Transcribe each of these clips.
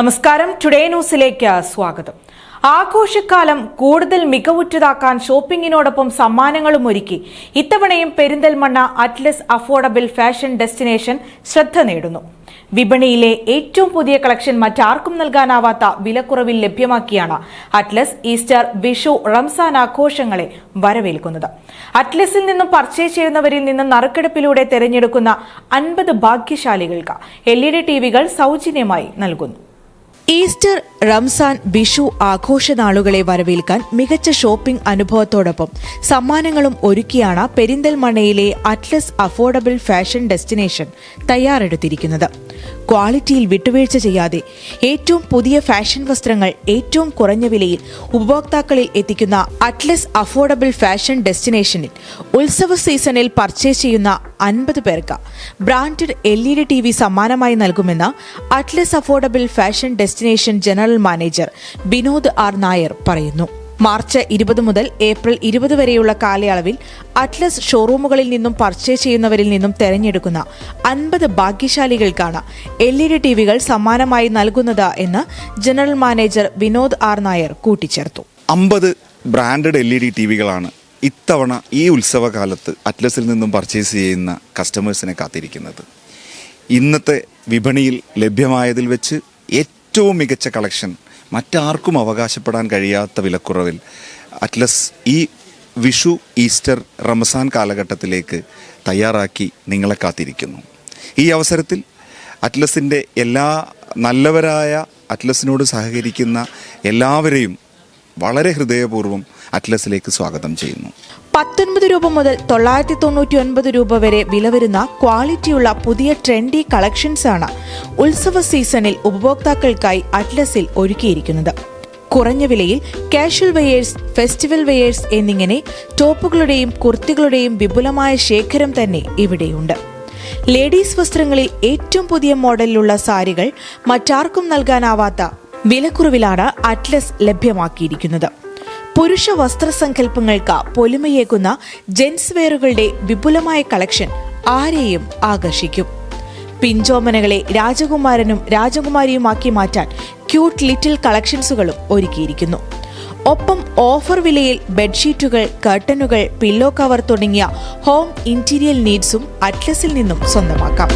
നമസ്കാരം. ടുഡേ ന്യൂസിലേക്ക് സ്വാഗതം. ആഘോഷക്കാലം കൂടുതൽ മികവുറ്റതാക്കാൻ ഷോപ്പിംഗിനോടൊപ്പം സമ്മാനങ്ങളും ഒരുക്കി. ഇത്തവണയും Perinthalmanna Atlas affordable fashion destination ശ്രദ്ധ നേടുന്നു. വിപണിയിലെ ഏറ്റവും പുതിയ കളക്ഷൻ മറ്റാർക്കും നൽകാനാവാത്ത വിലക്കുറവിൽ ലഭ്യമാക്കിയാണ് അറ്റ്ലസ് ഈസ്റ്റർ വിഷു റംസാൻ ആഘോഷങ്ങളെ വരവേൽക്കുന്നത്. അറ്റ്ലസിൽ നിന്നും പർച്ചേസ് ചെയ്യുന്നവരിൽ നിന്ന് നറുക്കെടുപ്പിലൂടെ തെരഞ്ഞെടുക്കുന്ന അൻപത് ഭാഗ്യശാലികൾക്ക് എൽ ഇ ഡി ടിവികൾ സൗജന്യമായി നൽകുന്നു. ഈസ്റ്റർ റംസാൻ വിഷു ആഘോഷനാളുകളെ വരവേൽക്കാൻ മികച്ച ഷോപ്പിംഗ് അനുഭവത്തോടൊപ്പം സമ്മാനങ്ങളും ഒരുക്കിയാണ് പെരിന്തൽമണ്ണയിലെ അറ്റ്ലസ് അഫോർഡബിൾ ഫാഷൻ ഡെസ്റ്റിനേഷൻ തയ്യാറെടുത്തിരിക്കുന്നത്. ക്വാളിറ്റിയിൽ വിട്ടുവീഴ്ച ചെയ്യാതെ ഏറ്റവും പുതിയ ഫാഷൻ വസ്ത്രങ്ങൾ ഏറ്റവും കുറഞ്ഞ വിലയിൽ ഉപഭോക്താക്കളിൽ എത്തിക്കുന്ന അറ്റ്ലസ് അഫോർഡബിൾ ഫാഷൻ ഡെസ്റ്റിനേഷനിൽ ഉത്സവ സീസണിൽ പർച്ചേസ് ചെയ്യുന്ന അൻപത് പേർക്ക് branded L E D T V സമ്മാനമായി നൽകുമെന്ന് Atlas affordable fashion destination general manager Vinod R Nair പറയുന്നു. മാർച്ച് ഇരുപത് മുതൽ ഏപ്രിൽ ഇരുപത് വരെയുള്ള കാലയളവിൽ അറ്റ്ലസ് ഷോറൂമുകളിൽ നിന്നും പർച്ചേസ് ചെയ്യുന്നവരിൽ നിന്നും തെരഞ്ഞെടുക്കുന്ന അൻപത് ഭാഗ്യശാലികൾക്കാണ് എൽ ഇ ഡി ടി വികൾ സമ്മാനമായി നൽകുന്നത് എന്ന് general manager Vinod R Nair കൂട്ടിച്ചേർത്തു. അമ്പത് branded L E D T വികളാണ് ഇത്തവണ ഈ ഉത്സവകാലത്ത് അറ്റ്ലസിൽ നിന്നും പർച്ചേസ് ചെയ്യുന്ന കസ്റ്റമേഴ്സിനെ കാത്തിരിക്കുന്നത്. ഇന്നത്തെ വിപണിയിൽ ലഭ്യമായതിൽ വെച്ച് ഏറ്റവും മികച്ച കളക്ഷൻ മറ്റാർക്കും അവകാശപ്പെടാൻ കഴിയാത്ത വിലക്കുറവിൽ. അറ്റ്ലസ് ഈ വിഷു ഈസ്റ്റർ റമസാൻ കാലഘട്ടത്തിലേക്ക് തയ്യാറാക്കി നിങ്ങളെ കാത്തിരിക്കുന്നു. ഈ അവസരത്തിൽ അറ്റ്ലസിന്റെ എല്ലാ നല്ലവരായ അറ്റ്ലസിനോട് സഹകരിക്കുന്ന എല്ലാവരെയും വളരെ ഹൃദയപൂർവം അറ്റ്ലസിലേക്ക് സ്വാഗതം ചെയ്യുന്നു. പത്തൊൻപത് രൂപ മുതൽ തൊള്ളായിരത്തി തൊണ്ണൂറ്റി ഒൻപത് രൂപ വരെ വില വരുന്ന ക്വാളിറ്റിയുള്ള പുതിയ ട്രെൻഡി കളക്ഷൻസ് ആണ് ഉത്സവ സീസണിൽ ഉപഭോക്താക്കൾക്കായി അറ്റ്ലസിൽ ഒരുക്കിയിരിക്കുന്നത്. കുറഞ്ഞ വിലയിൽ കാഷ്വൽ വെയേഴ്സ് ഫെസ്റ്റിവൽ വെയേഴ്സ് എന്നിങ്ങനെ ടോപ്പുകളുടെയും കുർത്തികളുടെയും വിപുലമായ ശേഖരം തന്നെ ഇവിടെയുണ്ട്. ലേഡീസ് വസ്ത്രങ്ങളിൽ ഏറ്റവും പുതിയ മോഡലിലുള്ള സാരികൾ മറ്റാർക്കും നൽകാനാവാത്ത വിലക്കുറവിലാണ് അറ്റ്ലസ് ലഭ്യമാക്കിയിരിക്കുന്നത്. പുരുഷ വസ്ത്രസങ്കല്പങ്ങൾക്ക് പൊലിമയേക്കുന്ന ജെൻസ് വെയറുകളുടെ വിപുലമായ കളക്ഷൻ ആരെയും ആകർഷിക്കും. പിഞ്ചോമനകളെ രാജകുമാരനും രാജകുമാരിയുമാക്കി മാറ്റാൻ ക്യൂട്ട് ലിറ്റിൽ കളക്ഷൻസുകളും ഒരുക്കിയിരിക്കുന്നു. ഒപ്പം ഓഫർ വിലയിൽ ബെഡ്ഷീറ്റുകൾ കർട്ടനുകൾ പില്ലോ കവർ തുടങ്ങിയ ഹോം ഇന്റീരിയൽ നീഡ്സും അറ്റ്ലസിൽ നിന്നും സ്വന്തമാക്കാം.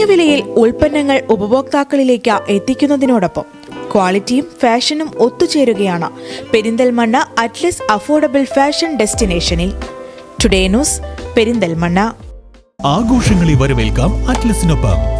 കുറഞ്ഞ വിലയിൽ ഉൽപ്പന്നങ്ങൾ ഉപഭോക്താക്കളിലേക്ക് എത്തിക്കുന്നതിനോടൊപ്പം ക്വാളിറ്റിയും ഫാഷനും ഒത്തുചേരുകയാണ്. Perinthalmanna Atlas affordable fashion ഡെസ്റ്റിനേഷനിൽ. Today news Perinthalmanna. ആഘോഷങ്ങളെ വരവേൽക്കാം അറ്റ്ലസിനൊപ്പം.